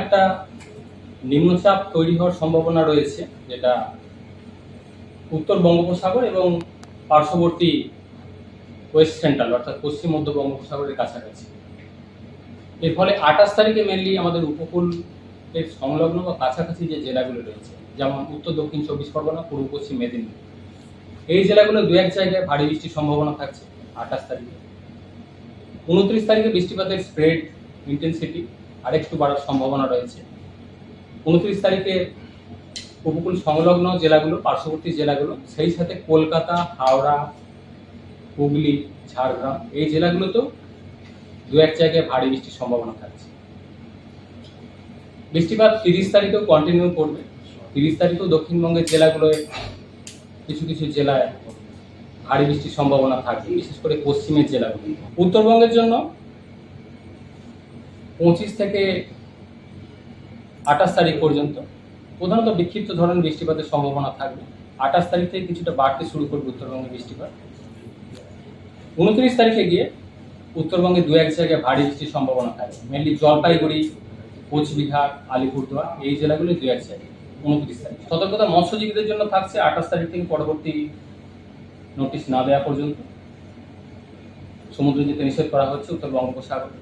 একটা নিম্নচাপ তৈরি হওয়ার সম্ভাবনা রয়েছে, যেটা উত্তর বঙ্গোপসাগর এবং পার্শ্ববর্তী ওয়েস্ট সেন্ট্রাল, অর্থাৎ পশ্চিম মধ্য বঙ্গোপসাগরের কাছাকাছি। এর ফলে আঠাশ তারিখে মেনলি আমাদের উপকূল এর সংলগ্ন বা কাছাকাছি যে জেলাগুলো রয়েছে, যেমন উত্তর, দক্ষিণ চব্বিশ পরগনা, পূর্ব, পশ্চিম মেদিনীপুর। এই জেলাগুলো দু এক জায়গায় ভারী বৃষ্টির সম্ভাবনা থাকছে আঠাশ তারিখে। উনত্রিশ তারিখে বৃষ্টিপাতের স্প্রেড ইন্টেন্সিটি আরেকটু বাড়ার সম্ভাবনা রয়েছে। উনত্রিশ তারিখে উপকূল সংলগ্ন জেলাগুলো, পার্শ্ববর্তী জেলাগুলো, সেই সাথে কলকাতা, হাওড়া, হুগলি, ঝাড়গ্রাম, এই জেলাগুলোতেও দু এক জায়গায় ভারী বৃষ্টির সম্ভাবনা থাকছে। বৃষ্টিপাত তিরিশ তারিখেও কন্টিনিউ করবে। তিরিশ তারিখেও দক্ষিণবঙ্গের জেলাগুলোয় কিছু কিছু জেলায় ভারী বৃষ্টির সম্ভাবনা থাকবে, বিশেষ করে পশ্চিমের জেলাগুলো। উত্তরবঙ্গের জন্য পঁচিশ থেকে আঠাশ তারিখ পর্যন্ত প্রধানত বিক্ষিপ্ত ধরনের বৃষ্টিপাতের সম্ভাবনা থাকবে। আঠাশ তারিখ থেকে কিছুটা বাড়তে শুরু করবে উত্তরবঙ্গের বৃষ্টিপাত। উনত্রিশ তারিখে গিয়ে উত্তরবঙ্গে দু এক জায়গায় ভারী বৃষ্টির সম্ভাবনা থাকবে। মেনলি জলপাইগুড়ি, কোচবিহার, আলিপুরদুয়ার এই জেলাগুলি দু এক জায়গায়। উনত্রিশ তারিখ। সতর্কতা মৎস্যজীবীদের জন্য থাকছে আঠাশ তারিখ থেকে পরবর্তী নোটিশ না দেওয়া পর্যন্ত। সমুদ্র যেতে নিষেধ করা হচ্ছে উত্তর বঙ্গোপসাগর